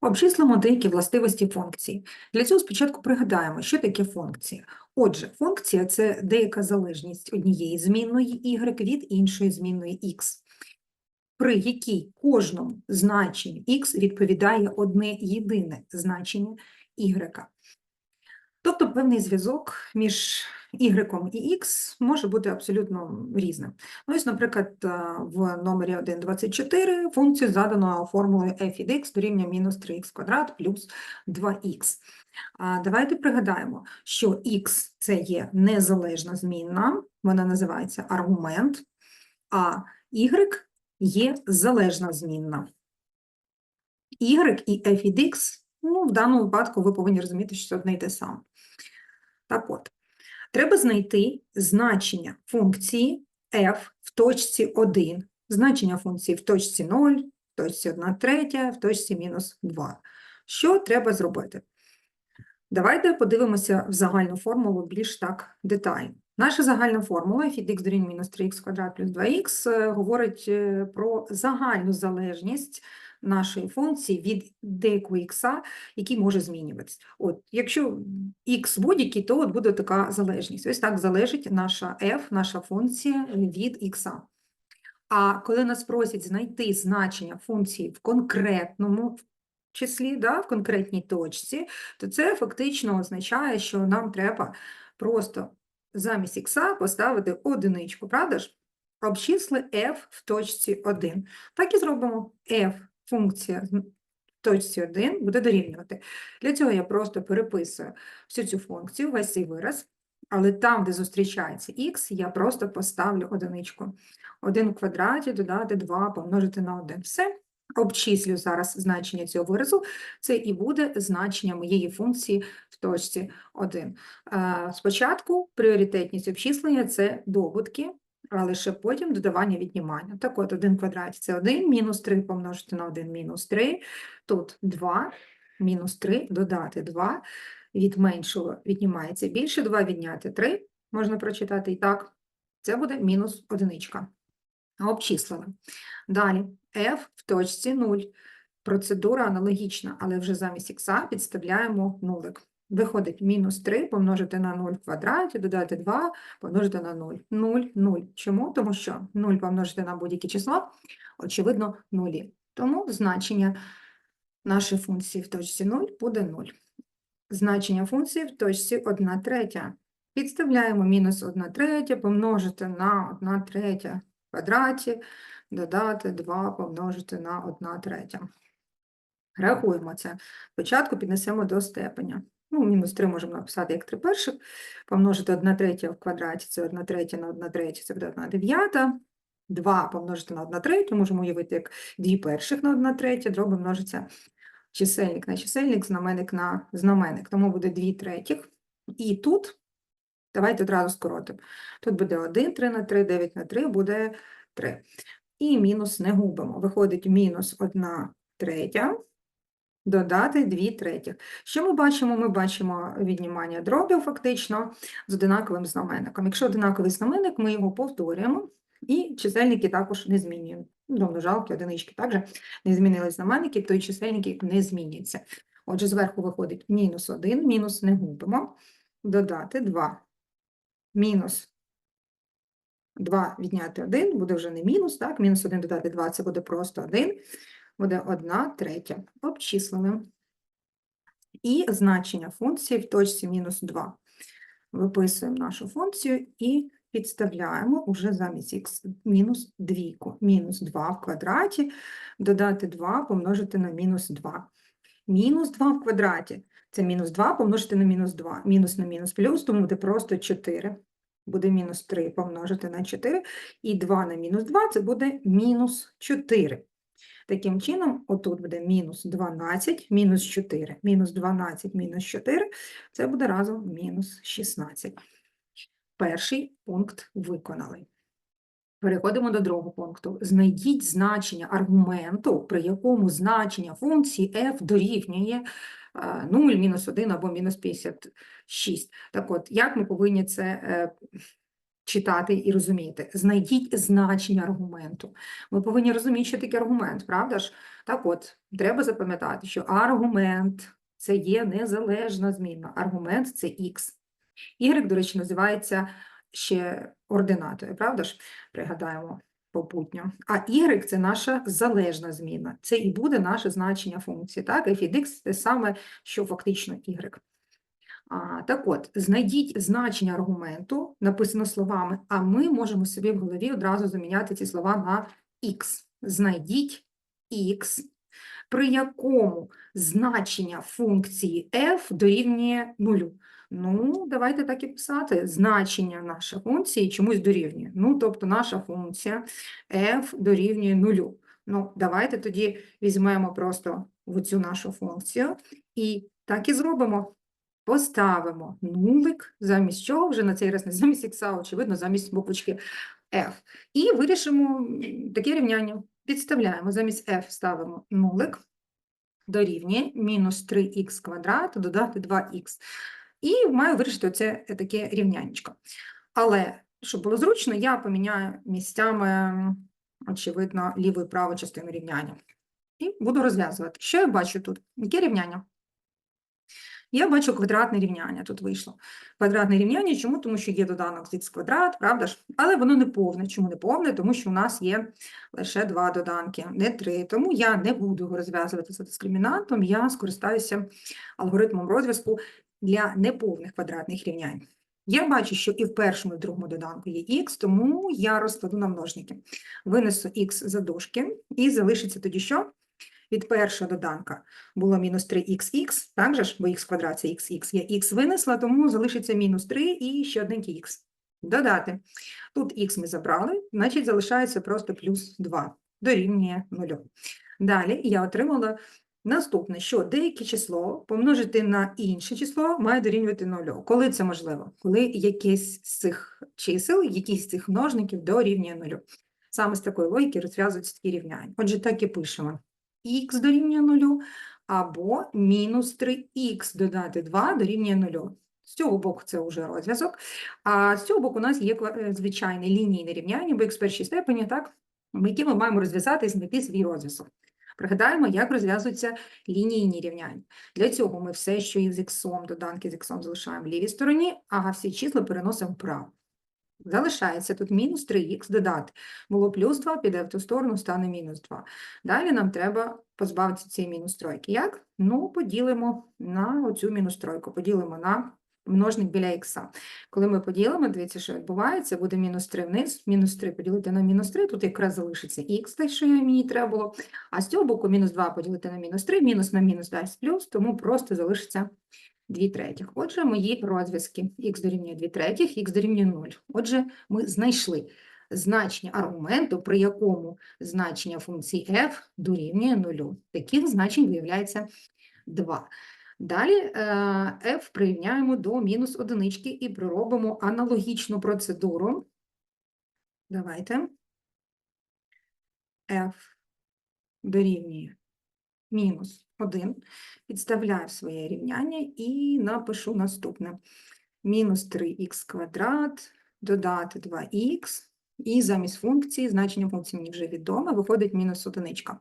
Обчислимо деякі властивості функції. Для цього спочатку пригадаємо, що таке функція. Отже, функція – це деяка залежність однієї змінної y від іншої змінної x, при якій кожному значенню x відповідає одне єдине значення y. Тобто певний зв'язок між y і x може бути абсолютно різним. Ну, ось, наприклад, е, в номері 1.24 функцію задано формулою f від x дорівнює мінус 3x квадрат плюс 2x. Давайте пригадаємо, що x – це є незалежна змінна, вона називається аргумент, а y є залежна змінна. y і f від x, ну, в даному випадку ви повинні розуміти, що це одне й те саме. Так от, треба знайти значення функції f в точці 1, значення функції в точці 0, в точці 1 третя, в точці мінус 2. Що треба зробити? Давайте подивимося в загальну формулу більш так детально. Наша загальна формула f x дорівнює мінус 3x квадрат плюс 2x е, говорить е, про загальну залежність нашої функції від деякого х, який може змінюватися. От, якщо х будь-який, то от буде така залежність. Ось так залежить наша f, наша функція від х. А коли нас просять знайти значення функції в конкретному числі, да, в конкретній точці, то це фактично означає, що нам треба просто замість х поставити одиничку, правда ж? Обчисли f в точці 1. Так і зробимо f функція точці 1 буде дорівнювати. Для цього я просто переписую всю цю функцію, весь цей вираз, але там, де зустрічається х, я просто поставлю одиничку. 1 в квадраті додати 2 помножити на 1. Все. Обчислю зараз значення цього виразу. Це і буде значення моєї функції в точці 1. Е, Спочатку пріоритетність обчислення – це добутки, а лише потім додавання віднімання. Так от, 1 в квадраті – це 1, мінус 3 помножити на 1 – мінус 3. Тут 2, мінус 3, додати 2. Від меншого віднімається більше, 2 відняти 3. Можна прочитати і так. Це буде мінус одиничка. Обчислили. Далі, f в точці 0. Процедура аналогічна, але вже замість х підставляємо нулик. Виходить мінус 3 помножити на 0 в квадраті, додати 2, помножити на 0. 0, 0. Чому? Тому що 0 помножити на будь-яке число, очевидно, нулі. Тому значення нашої функції в точці 0 буде 0. Значення функції в точці 1 третя. Підставляємо мінус 1 третя, помножити на 1 третя в квадраті, додати 2 помножити на 1 третя. Рахуємо це. Спочатку піднесемо до степеня. Ну, мінус 3 можемо написати як 3 перших, помножити 1 третя в квадраті, це 1 третя на 1 третя, це буде 1 дев'ята. 2 помножити на 1 третю, можемо уявити як 2 перших на 1 третя, дроби множиться чисельник на чисельник, знаменник на знаменник, тому буде 2 третіх. І тут, давайте одразу скоротимо. Тут буде 1, 3 на 3, 9 на 3, буде 3. І мінус не губимо. Виходить мінус 1 третя, додати 2 третіх. Що ми бачимо? Ми бачимо віднімання дробів фактично з одинаковим знаменником. Якщо одинаковий знаменник, ми його повторюємо, і чисельники також не змінюємо. Ну, Домножалки, одинички також не змінили знаменники, то і чисельники не зміняться. Отже, зверху виходить мінус 1, мінус не губимо, додати 2. Мінус 2 відняти 1, буде вже не мінус, так? Мінус 1 додати 2, це буде просто 1, буде 1 третя. Обчислили. І значення функції в точці мінус 2. Виписуємо нашу функцію і підставляємо уже замість х мінус двійку. Мінус 2 в квадраті, додати 2 помножити на мінус 2. Мінус 2 в квадраті – це мінус 2 помножити на мінус 2. Мінус на мінус плюс, тому буде просто 4. Буде мінус 3 помножити на 4. І 2 на мінус 2 – це буде мінус 4. Таким чином, отут буде мінус 12, мінус 4. Мінус 12, мінус 4 – це буде разом мінус 16. Перший пункт виконали. Переходимо до другого пункту. Знайдіть значення аргументу, при якому значення функції f дорівнює е, 0, мінус 1 або мінус 56. Так от, як ми повинні це е, читати і розуміти. Знайдіть значення аргументу. Ми повинні розуміти, що таке аргумент, правда ж? Так от, треба запам'ятати, що аргумент це є незалежна змінна. Аргумент це х. Y, до речі, називається ще ординатою, правда ж? Пригадаємо попутньо. А y – це наша залежна зміна. Це і буде наше значення функції. Так? f від x – те саме, що фактично y. Так от, знайдіть значення аргументу, написано словами, а ми можемо собі в голові одразу заміняти ці слова на x. Знайдіть x, при якому значення функції f дорівнює нулю. Ну, давайте так і писати. Значення нашої функції чомусь дорівнює. Ну, тобто наша функція f дорівнює нулю. Ну, давайте тоді візьмемо просто оцю нашу функцію і так і зробимо. Поставимо нулик, замість чого вже на цей раз не замість ікса, очевидно, замість буквочки f. І вирішимо таке рівняння. Підставляємо, замість f ставимо нулик, дорівнює мінус 3х квадрат, додати 2х. І маю вирішити оце таке рівнянечко. Але, щоб було зручно, я поміняю місцями, очевидно, ліву і праву частину рівняння. І буду розв'язувати. Що я бачу тут? Яке рівняння? Я бачу квадратне рівняння тут вийшло. Квадратне рівняння, чому? Тому що є доданок з х квадрат, правда ж? Але воно не повне. Чому не повне? Тому що у нас є лише два доданки, не три. Тому я не буду його розв'язувати за дискримінантом, я скористаюся алгоритмом розв'язку для неповних квадратних рівнянь. Я бачу, що і в першому, і в другому доданку є х, тому я розкладу на множники. Винесу х за дужки, і залишиться тоді що? Від першого доданка було мінус 3xx, так же ж, бо х квадрат це xx, я х винесла, тому залишиться мінус 3 і ще одненький х. Додати. Тут х ми забрали, значить залишається просто плюс 2, дорівнює 0. Далі я отримала наступне, що деяке число помножити на інше число має дорівнювати 0. Коли це можливо? Коли якесь з цих чисел, якісь з цих множників дорівнює 0. Саме з такої логіки розв'язуються такі рівняння. Отже, так і пишемо х дорівнює 0, або мінус 3х додати 2 дорівнює 0. З цього боку це вже розв'язок, а з цього боку у нас є е, звичайне лінійне рівняння, бо х першій степені, так, які ми маємо розв'язати і знайти свій розв'язок. Пригадаємо, як розв'язуються лінійні рівняння. Для цього ми все, що із іксом, доданки з іксом залишаємо в лівій стороні, а всі числа переносимо вправо. Залишається тут мінус 3х додати. Було плюс 2, піде в ту сторону, стане мінус 2. Далі нам треба позбавитися цієї мінус тройки. Як? Ну, поділимо на оцю мінус тройку, поділимо на множник біля х. Коли ми поділимо, дивіться, що відбувається, буде мінус 3 вниз, мінус 3 поділити на мінус 3, тут якраз залишиться х, те, що мені треба було. А з цього боку мінус 2 поділити на мінус 3, мінус на мінус дасть плюс, тому просто залишиться 2 третіх. Отже, мої розв'язки х дорівнює 2 третіх, х дорівнює 0. Отже, ми знайшли значення аргументу, при якому значення функції f дорівнює 0. Таких значень виявляється 2. Далі е, f прирівняємо до мінус одинички і проробимо аналогічну процедуру. Давайте. f дорівнює мінус 1. Підставляю своє рівняння і напишу наступне. Мінус 3х квадрат, додати 2х, і замість функції, значення функції мені вже відоме, виходить мінус одиничка.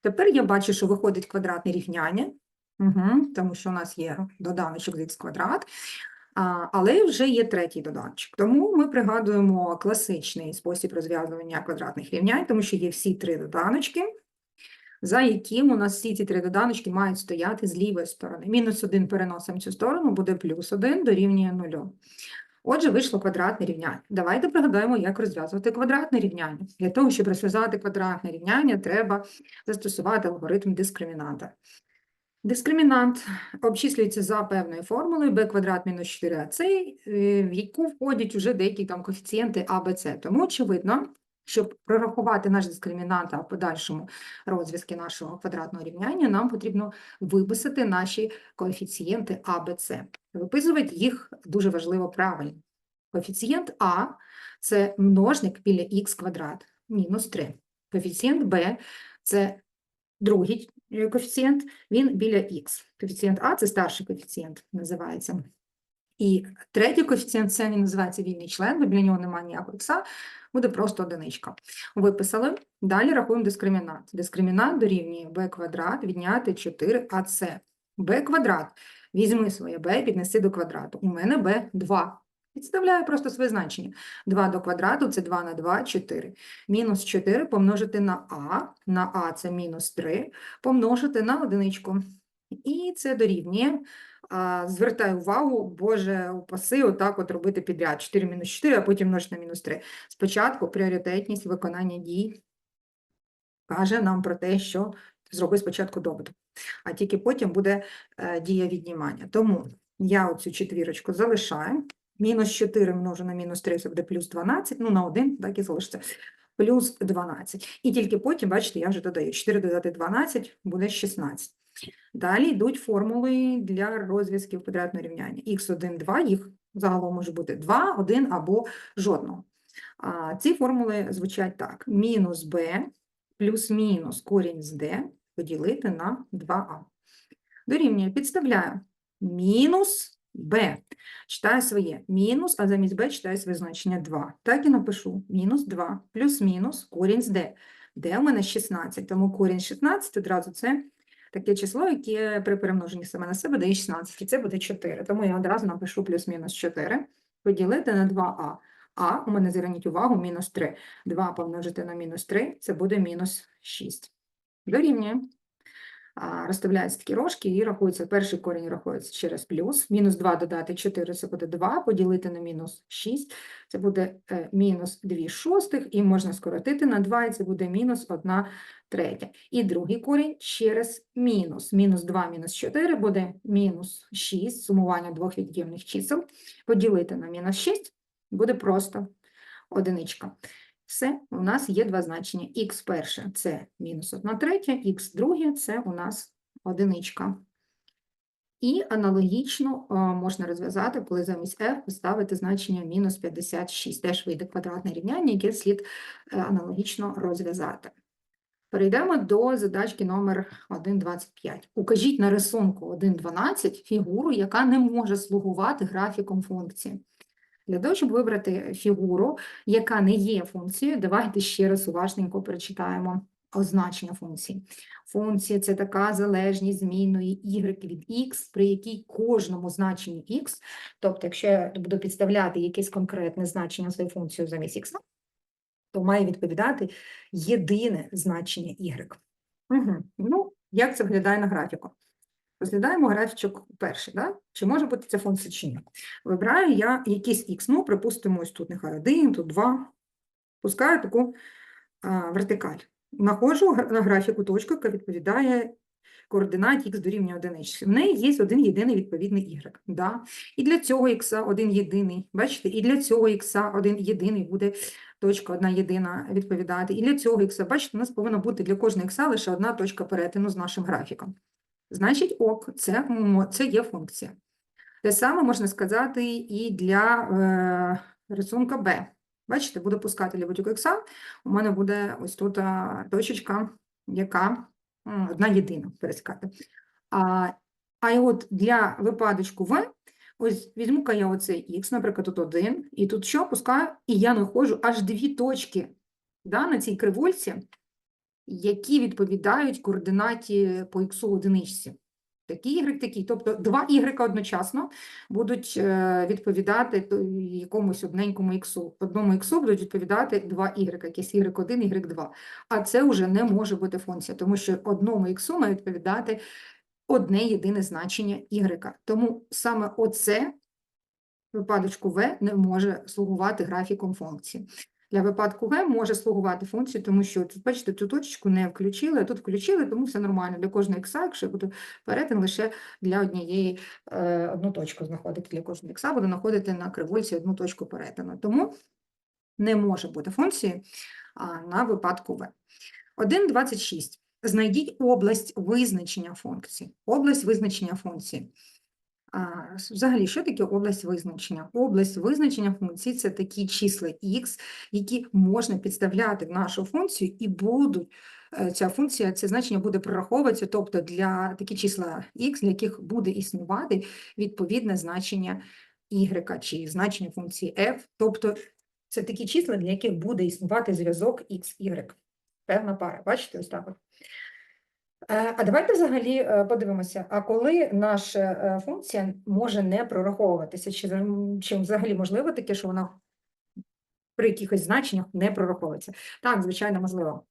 Тепер я бачу, що виходить квадратне рівняння, угу, тому що у нас є доданочок з х квадрат, але вже є третій доданчик. Тому ми пригадуємо класичний спосіб розв'язування квадратних рівнянь, тому що є всі три доданочки, за яким у нас всі ці три доданочки мають стояти з лівої сторони. Мінус 1 переносимо цю сторону, буде плюс 1 дорівнює 0. Отже, вийшло квадратне рівняння. Давайте пригадаємо, як розв'язувати квадратне рівняння. Для того, щоб розв'язати квадратне рівняння, треба застосувати алгоритм дискримінанта. Дискримінант обчислюється за певною формулою b квадрат мінус 4ac, е, в яку входять вже деякі там коефіцієнти а, b, c. Тому, очевидно, щоб прорахувати наш дискримінант, в подальшому розв'язки нашого квадратного рівняння, нам потрібно виписати наші коефіцієнти а, b, c. Виписувати їх дуже важливо правильно. Коефіцієнт А – це множник біля х квадрат, мінус 3. Коефіцієнт Б – це другий коефіцієнт, він біля х. Коефіцієнт А – це старший коефіцієнт, називається. І третій коефіцієнт це він називається вільний член, бо для нього немає ніякого ікса, буде просто одиничка. Виписали. Далі рахуємо дискримінант. Дискримінант дорівнює b квадрат відняти 4ac. b квадрат. Візьми своє b, піднеси до квадрату. У мене b 2. Підставляю просто своє значення. 2 до квадрату – це 2 на 2 – 4. Мінус 4 помножити на а, на а це мінус 3, помножити на одиничку. І це дорівнює. Звертаю увагу, Боже, упаси, отак от робити підряд. 4 мінус 4, а потім множити на мінус 3. Спочатку пріоритетність виконання дій каже нам про те, що зроби спочатку добуток, а тільки потім буде е, дія віднімання. Тому я оцю четвірочку залишаю. Мінус 4 множу на мінус 3, це буде плюс 12, ну на 1, так і залишиться. Плюс 12. І тільки потім, бачите, я вже додаю 4 додати 12, буде 16. Далі йдуть формули для розв'язків квадратного рівняння. х1, 2, їх загалом може бути 2, 1 або жодного. А, ці формули звучать так. Мінус b плюс-мінус корінь з d поділити на 2а. Дорівнює, підставляю. Мінус b. Читаю своє мінус, а замість b читаю своє значення 2. Так і напишу. Мінус 2 плюс-мінус корінь з d. d у мене 16, тому корінь 16 одразу це таке число, яке при перемноженні саме на себе дає 16, і це буде 4. Тому я одразу напишу плюс-мінус 4 поділити на 2а. А, у мене зверніть увагу, мінус 3. 2 помножити на мінус 3, це буде мінус 6. Дорівнює. Розставляються такі рожки і рахується, перший корінь рахується через плюс. Мінус 2 додати 4, це буде 2, поділити на мінус 6, це буде е, мінус 2 шостих, і можна скоротити на 2, і це буде мінус 1 третя. І другий корінь через мінус. Мінус 2 мінус 4 буде мінус 6, сумування двох від'ємних чисел, поділити на мінус 6, буде просто одиничка. Все, у нас є два значення. х перше – це мінус 1 третя, х друге – це у нас одиничка. І аналогічно можна розв'язати, коли замість f поставити значення мінус 56. Теж вийде квадратне рівняння, яке слід е, аналогічно розв'язати. Перейдемо до задачки номер 1.25. Укажіть на рисунку 1.12 фігуру, яка не може слугувати графіком функції. Для того, щоб вибрати фігуру, яка не є функцією, давайте ще раз уважненько перечитаємо означення функції. Функція – це така залежність змінної y від x, при якій кожному значенню x, тобто якщо я буду підставляти якесь конкретне значення своєї функції замість x, то має відповідати єдине значення y. Угу. Ну, як це виглядає на графіку? Розглядаємо графічок перший, да? чи може бути ця функція чи ні. Вибираю я якийсь х, ну, припустимо, ось тут нехай 1, тут 2, пускаю таку а, вертикаль. Находжу на графіку точку, яка відповідає координаті х дорівнює одиничці. В неї є один єдиний відповідний y. Да? І для цього х один єдиний, бачите, і для цього х один єдиний буде точка одна єдина відповідати. І для цього х, бачите, у нас повинна бути для кожного х лише одна точка перетину з нашим графіком. Значить, ок, це, це є функція. Те саме можна сказати і для е, рисунка b. Бачите, буду пускати лівотюк х, у мене буде ось тут точечка, яка одна єдина перескати. А, а і от для випадочку v, ось візьму-ка я оцей х, наприклад, тут один, і тут що, пускаю, і я знаходжу аж дві точки да, на цій кривульці, які відповідають координаті по х одиничці. Такі y, такі. Тобто два y одночасно будуть е, відповідати якомусь одненькому іксу. Одному іксу будуть відповідати два y, якийсь y1, y2. А це вже не може бути функція, тому що одному іксу має відповідати одне єдине значення y. Тому саме оце в випадочку v не може слугувати графіком функції. Для випадку v може слугувати функцію, тому що бачите, цю точку не включили, тут включили, тому все нормально. Для кожного ікса, якщо буде перетин лише для однієї е, одну точку знаходити. Для кожного ікса буде знаходити на кривульці одну точку перетину. Тому не може бути функції на випадку v. 1.26. Знайдіть область визначення функції. Область визначення функції. Взагалі, що таке область визначення? Область визначення функції – це такі числа x, які можна підставляти в нашу функцію і будуть, е, ця функція, це значення буде прораховуватися, тобто для такі числа x, для яких буде існувати відповідне значення y чи значення функції f, тобто це такі числа, для яких буде існувати зв'язок x, y. Певна пара, бачите, ось так. Е, А давайте взагалі е, подивимося, а коли наша е, функція може не прораховуватися, чи, чи взагалі можливо таке, що вона при якихось значеннях не прораховується? Так, звичайно, можливо.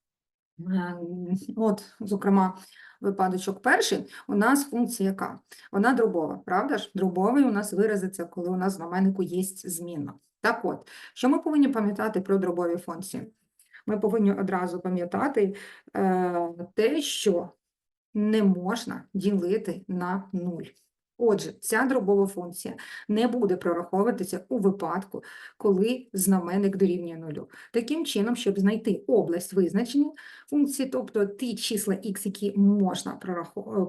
От, зокрема, випадочок перший, у нас функція яка? Вона дробова, правда ж? Дробовий у нас виразиться, коли у нас в знаменнику є змінна. Так от, що ми повинні пам'ятати про дробові функції? Ми повинні одразу пам'ятати е, те, що не можна ділити на нуль. Отже, ця дробова функція не буде прораховуватися у випадку, коли знаменник дорівнює нулю. Таким чином, щоб знайти область визначення функції, тобто ті числа x, які можна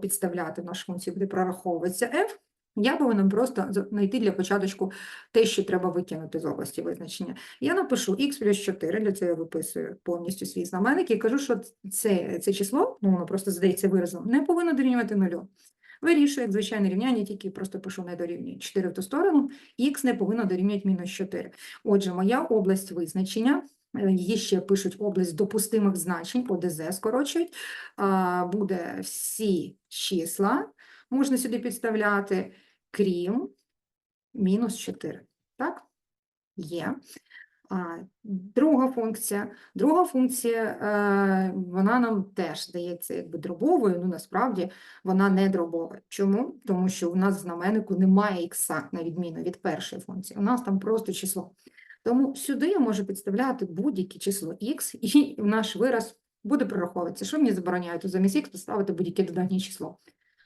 підставляти нашу функцію, буде прораховуватися f, я повинна просто знайти для початку те, що треба викинути з області визначення. Я напишу x плюс 4, для цього я виписую повністю свій знаменник і кажу, що це, це число, ну воно просто здається виразом, не повинно дорівнювати нулю. Вирішую, як звичайне рівняння, тільки просто пишу не дорівнює 4 в ту сторону, х не повинно дорівнювати мінус 4. Отже, моя область визначення, е, її ще пишуть область допустимих значень, ОДЗ скорочують, буде всі числа, можна сюди підставляти, крім мінус 4. Так? Є. А, друга функція. Друга функція, е, вона нам теж здається якби дробовою, ну насправді вона не дробова. Чому? Тому що у нас в знаменнику немає ікса, на відміну від першої функції. У нас там просто число. Тому сюди я можу підставляти будь-яке число х, і наш вираз буде прораховуватися. Що мені забороняє тут замість х поставити будь-яке додатнє число?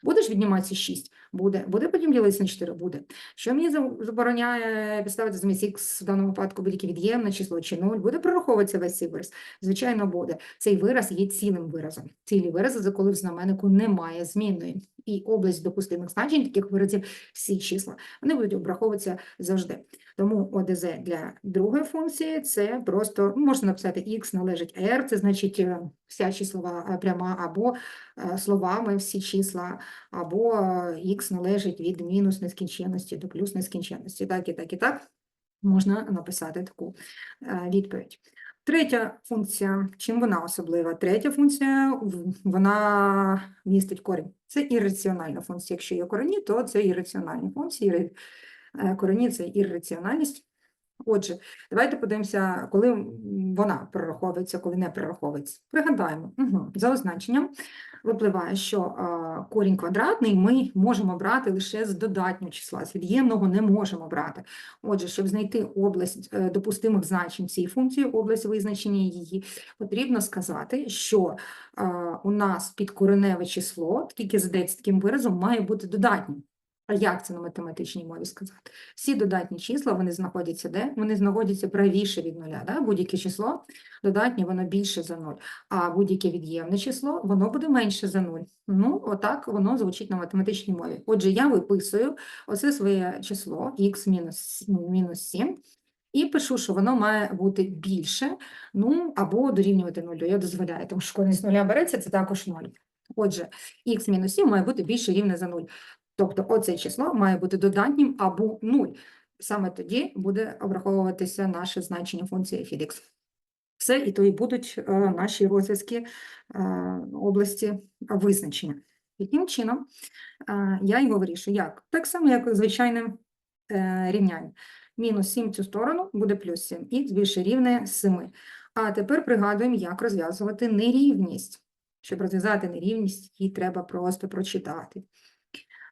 Будеш відніматися 6? Буде. Буде потім ділитися на 4? Буде. Що мені забороняє підставити замість х в даному випадку будь-яке від'ємне число чи 0? Буде прораховуватися весь цей вираз? Звичайно, буде. Цей вираз є цілим виразом. Цілі вирази, за коли в знаменнику немає змінної. І область допустимих значень таких виразів, всі числа, вони будуть обраховуватися завжди. Тому ОДЗ для другої функції це просто ну, можна написати х належить r, це значить е, вся числова е, пряма, або е, словами всі числа, або х належить від мінус нескінченності до плюс нескінченності. Так і так і так можна написати таку відповідь. Третя функція, чим вона особлива? Третя функція, вона містить корінь. Це ірраціональна функція. Якщо є корені, то це ірраціональні функції. Е, Корені – це ірраціональність. Отже, давайте подивимося, коли вона прораховується, коли не прораховується. Пригадаємо, угу. за означенням випливає, що корінь квадратний ми можемо брати лише з додатнього числа, з від'ємного не можемо брати. Отже, щоб знайти область е, допустимих значень цієї функції, область визначення її, потрібно сказати, що у нас підкореневе число, тільки задається таким виразом, має бути додатнім. Як це на математичній мові сказати? Всі додатні числа, вони знаходяться де? Вони знаходяться правіше від нуля. Да? Будь-яке число додатнє, воно більше за нуль. А будь-яке від'ємне число, воно буде менше за нуль. Ну, отак воно звучить на математичній мові. Отже, я виписую оце своє число х мінус, мінус 7, і пишу, що воно має бути більше, ну, або дорівнювати нулю. Я дозволяю, тому що коли з нуля береться, це також нуль. Отже, х мінус 7 має бути більше рівне за 0. Тобто оце число має бути додатнім або 0. Саме тоді буде обраховуватися наше значення функції від. Все, і то і будуть е, наші розв'язки е, області визначення. Яким чином е, я його вирішую? Як? Так само, як звичайним рівнянням. Мінус 7 в цю сторону буде плюс 7, х більше рівне 7. А тепер пригадуємо, як розв'язувати нерівність. Щоб розв'язати нерівність, її треба просто прочитати.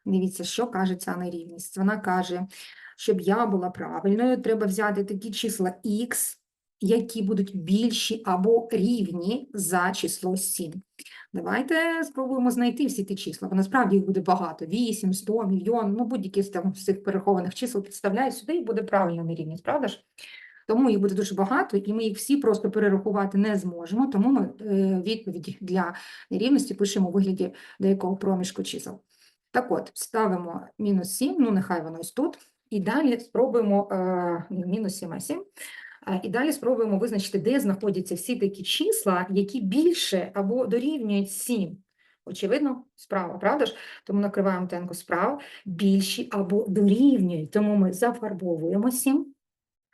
Дивіться, що каже ця нерівність. Вона каже, щоб я була правильною, треба взяти такі числа х, які будуть більші або рівні за число 7. Давайте спробуємо знайти всі ті числа, бо насправді їх буде багато. 8, 100, мільйон, ну будь-які з цих перехованих чисел підставляють сюди і буде правильна нерівність, правда ж? Тому їх буде дуже багато, і ми їх всі просто перерахувати не зможемо, тому ми е, відповіді для нерівності пишемо у вигляді деякого проміжку чисел. Так от, ставимо мінус 7, ну нехай воно ось тут, і далі спробуємо, е, мінус 7, а 7, е, і далі спробуємо визначити, де знаходяться всі такі числа, які більше або дорівнюють 7. Очевидно, справа, правда ж? Тому накриваємо тенку справа більші або дорівнюють. Тому ми зафарбовуємо 7,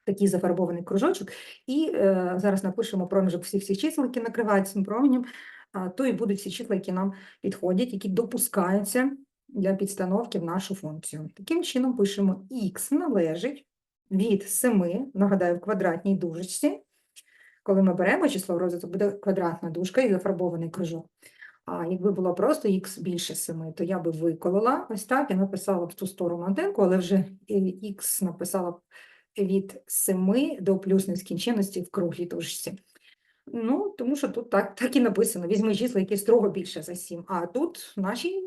такий зафарбований кружочок, і е, зараз напишемо проміжок всіх всіх чисел, які накривають цим променем, а, то і будуть всі числа, які нам підходять, які допускаються для підстановки в нашу функцію. Таким чином пишемо х належить від 7, нагадаю, в квадратній дужечці. Коли ми беремо число в розвиток, буде квадратна дужка і зафарбований кружок. А якби було просто х більше 7, то я би виколола ось так і написала б ту сторону антенку, але вже х написала б від 7 до плюс нескінченності в круглій дужці. Ну, тому що тут так, так і написано. Візьми числа, які строго більше за 7. А тут в нашій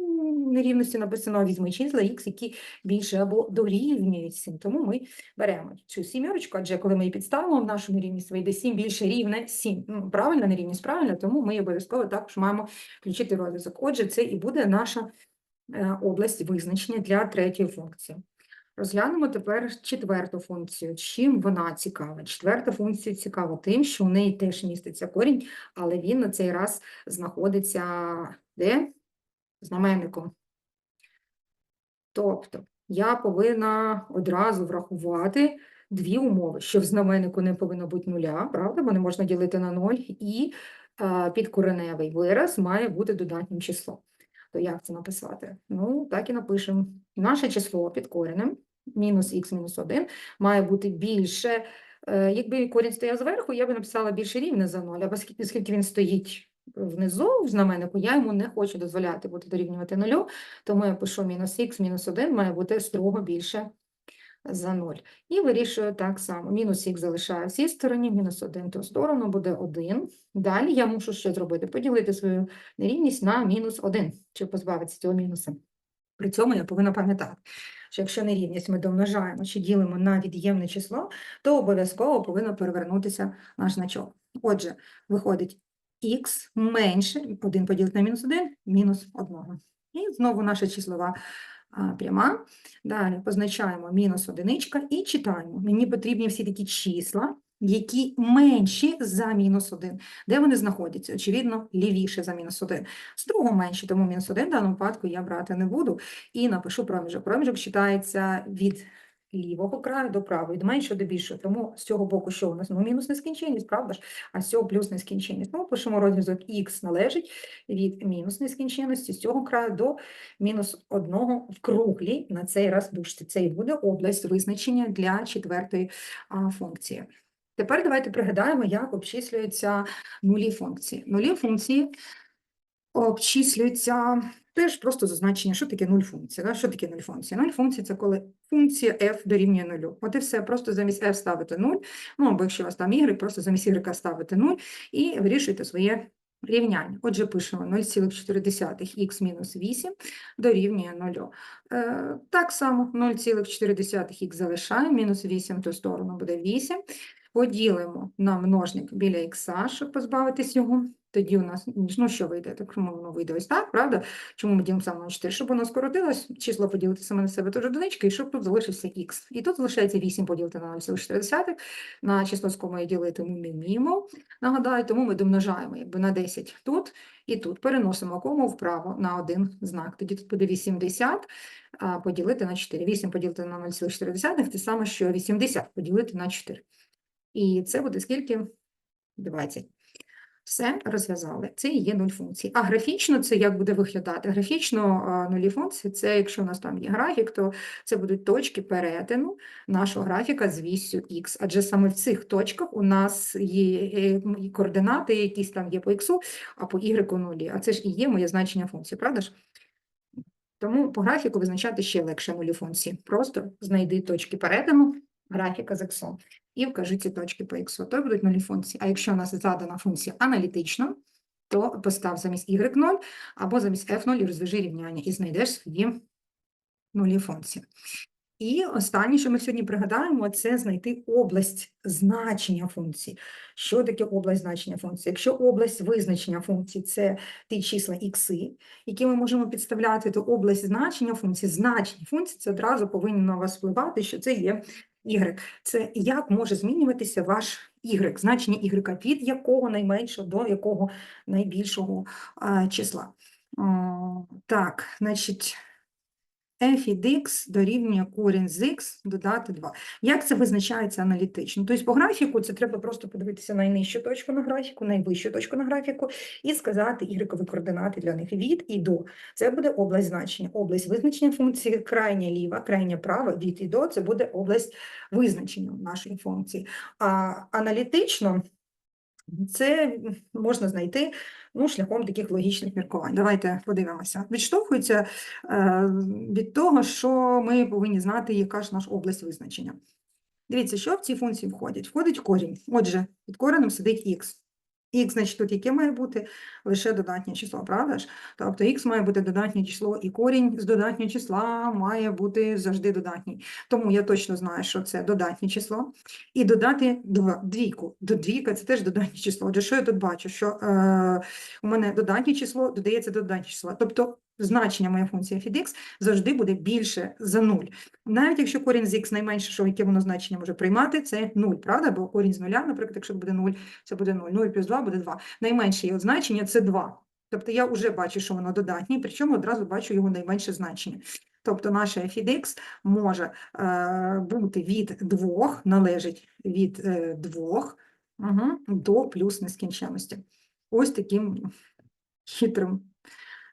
нерівності написано візьми числа х, які більше або дорівнюють 7. Тому ми беремо цю сімерочку, адже коли ми її підставимо в нашу нерівність, вийде 7 більше рівне 7. Ну, правильно, нерівність правильно, тому ми обов'язково також маємо включити розв'язок. Отже, це і буде наша е, область визначення для третьої функції. Розглянемо тепер четверту функцію. Чим вона цікава? Четверта функція цікава тим, що в неї теж міститься корінь, але він на цей раз знаходиться де? Знаменником. Тобто я повинна одразу врахувати дві умови, що в знаменнику не повинно бути нуля, правда, бо не можна ділити на ноль, і е, підкореневий вираз має бути додатнім числом. То як це написати? Ну, так і напишемо. Наше число під коренем, мінус х мінус 1, має бути більше. е, Якби корінь стояв зверху, я би написала більше рівне за 0, а оскільки він стоїть внизу в знаменнику, я йому не хочу дозволяти бути дорівнювати нулю, тому я пишу мінус х мінус 1 має бути строго більше за 0. І вирішую так само. Мінус х залишаю в цій стороні, мінус 1 ту сторону буде 1. Далі я мушу що зробити? Поділити свою нерівність на мінус 1, щоб позбавитися цього мінуса. При цьому я повинна пам'ятати, що якщо нерівність ми домножаємо чи ділимо на від'ємне число, то обов'язково повинно перевернутися наш значок. Отже, виходить х менше 1 поділити на мінус 1, мінус 1. І знову наша числова пряма. Далі позначаємо мінус одиничка і читаємо. Мені потрібні всі такі числа, які менші за мінус 1. Де вони знаходяться? Очевидно, лівіше за мінус 1. Строго менші, тому мінус 1 в даному випадку я брати не буду. І напишу проміжок. Проміжок читається від лівого краю до правого, від меншого до більшого. Тому з цього боку що у нас? Ну, мінус нескінченність, правда ж? А з цього плюс нескінченність. Тому пишемо розв'язок х належить від мінус нескінченності з цього краю до мінус 1 в круглій, на цей раз дужці. Це і буде область визначення для четвертої функції. Тепер давайте пригадаємо, як обчислюються нулі функції. Нулі функції обчислюються теж просто зазначення, що таке нуль функція. Да? Що таке нуль функція? Нуль функція це коли функція f дорівнює нулю. От і все, просто замість f ставити 0, ну або якщо у вас там y, просто замість y ставити 0 і вирішуєте своє рівняння. Отже, пишемо 0,4 х мінус 8 дорівнює 0. Е, так само 0,4 х залишаємо, мінус 8 в ту сторону буде 8. Поділимо на множник біля х, щоб позбавитись його. Тоді у нас, ну що вийде? Так чому воно вийде ось так, правда? Чому ми ділимо саме на 4? Щоб воно скоротилось, число поділити саме на себе теж одинички, і щоб тут залишився х. І тут залишається 8 поділити на 0,4, на число з комою ділити ми не вміємо, нагадаю, тому ми домножаємо якби на 10 тут і тут. Переносимо кому вправо на один знак. Тоді тут буде 80 поділити на 4. 8 поділити на 0,4 – те саме, що 80 поділити на 4. І це буде скільки? 20. Все, розв'язали. Це і є нуль функцій. А графічно це як буде виглядати? Графічно нулі функції, це якщо у нас там є графік, то це будуть точки перетину нашого графіка з вісю х. Адже саме в цих точках у нас є е, координати, якісь там є по х, а по y нулі. А це ж і є моє значення функції, правда ж? Тому по графіку визначати ще легше нулі функції. Просто знайди точки перетину графіка з іксом і вкажи ці точки по іксу. То будуть нулі функції. А якщо у нас задана функція аналітично, то постав замість y0 або замість f0 і розв'яжи рівняння, і знайдеш свої нулі функції. І останнє, що ми сьогодні пригадаємо, це знайти область значення функції. Що таке область значення функції? Якщо область визначення функції – це ті числа ікси, які ми можемо підставляти, то область значення функції, значення функції, це одразу повинно на вас впливати, що це є y. Це як може змінюватися ваш y, значення y, від якого найменшого до якого найбільшого числа. Так, значить, f від x дорівнює корінь з x додати 2. Як це визначається аналітично? Тобто по графіку це треба просто подивитися найнижчу точку на графіку, найвищу точку на графіку і сказати ігрекові координати для них від і до. Це буде область значення. Область визначення функції крайня ліва, крайня права, від і до це буде область визначення нашої функції. А аналітично це можна знайти ну, шляхом таких логічних міркувань. Давайте подивимося. Відштовхується е, від того, що ми повинні знати, яка ж наша область визначення. Дивіться, що в ці функції входять? Входить корінь. Отже, під коренем сидить х. Х, значить, тут яке має бути лише додатнє число, правда ж? Тобто х має бути додатнє число, і корінь з додатнього числа має бути завжди додатній. Тому я точно знаю, що це додатнє число. І додати два, двійку. До двійка це теж додатнє число. Отже, що я тут бачу? Що е, у мене додатнє число додається до додатнє числа. Тобто значення моєї функції f від x завжди буде більше за 0. Навіть якщо корінь з x найменше, що яке воно значення може приймати, це 0, правда? Бо корінь з нуля, наприклад, якщо буде 0, це буде 0. 0 плюс 2 буде 2. Найменше його значення це 2. Тобто я вже бачу, що воно додатнє, причому одразу бачу його найменше значення. Тобто наше f від x може е, бути від 2, належить від е, 2 угу, до плюс нескінченності. Ось таким хитрим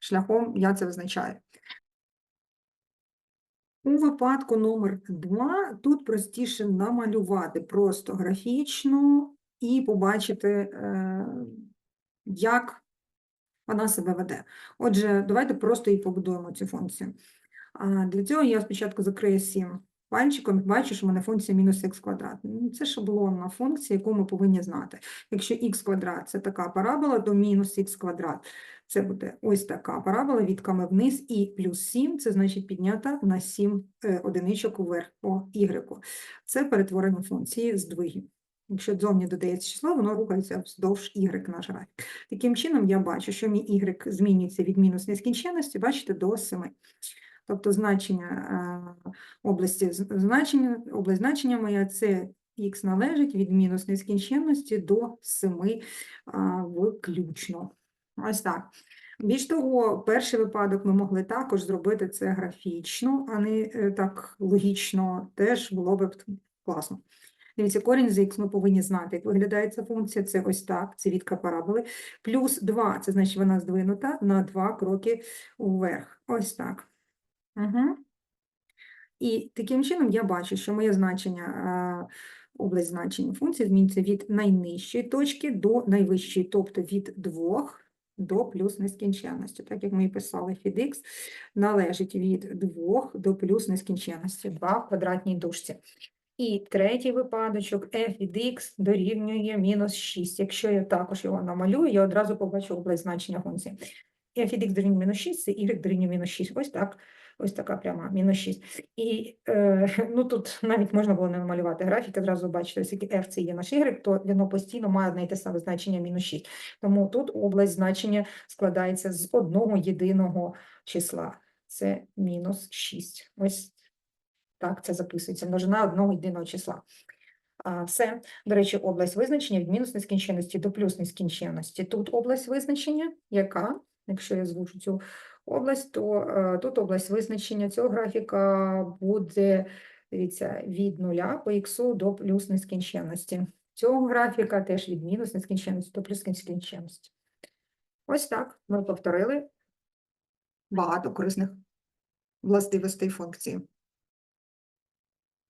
шляхом я це визначаю. У випадку номер 2 тут простіше намалювати просто графічно і побачити, е, як вона себе веде. Отже, давайте просто і побудуємо цю функцію. Для цього я спочатку закрию 7 пальчиком і бачу, що в мене функція мінус х квадрат. Ну, Це шаблонна функція, яку ми повинні знати. Якщо х квадрат – це така парабола, то мінус х квадрат – це буде ось така парабола, відками вниз, і плюс 7 – це значить піднята на 7 е, одиничок уверх по y. Це перетворення функції здвигів. Якщо зовні додається число, воно рухається вздовж y наш графік. Таким чином, я бачу, що мій y змінюється від мінус нескінченності, бачите, до 7. Тобто значення е, області значення, область значення моя це х належить від мінус нескінченності до 7 а, включно. Ось так. Більш того, перший випадок ми могли також зробити це графічно, а не е, так логічно, теж було б класно. Дивіться, корінь з х ми повинні знати, як виглядає ця функція. Це ось так, це відка параболи. Плюс 2, це значить вона здвинута на 2 кроки вверх. Ось так. Угу. І таким чином я бачу, що моє значення, область значення функції змінюється від найнижчої точки до найвищої, тобто від 2 до плюс нескінченності. Так як ми і писали, x належить від 2 до плюс нескінченності, 2 в квадратній дужці. І третій випадочок f від x дорівнює мінус 6. Якщо я також його намалюю, я одразу побачу область значення функції. f дорівнює мінус 6, це y дорівнює мінус 6. Ось так. Ось така пряма, мінус 6. І е, ну, тут навіть можна було не намалювати графік, одразу бачите, оскільки f це є наш y, то воно постійно має одне й те саме значення мінус 6. Тому тут область значення складається з одного єдиного числа. Це мінус 6. Ось так це записується, множина одного єдиного числа. А, Все. До речі, область визначення від мінус нескінченності до плюс нескінченності. Тут область визначення, яка, якщо я звучу цю область, то е, тут область визначення цього графіка буде, дивіться, від нуля по х до плюс нескінченності. Цього графіка теж від мінус нескінченності до плюс нескінченності. Ось так ми повторили багато корисних властивостей функції.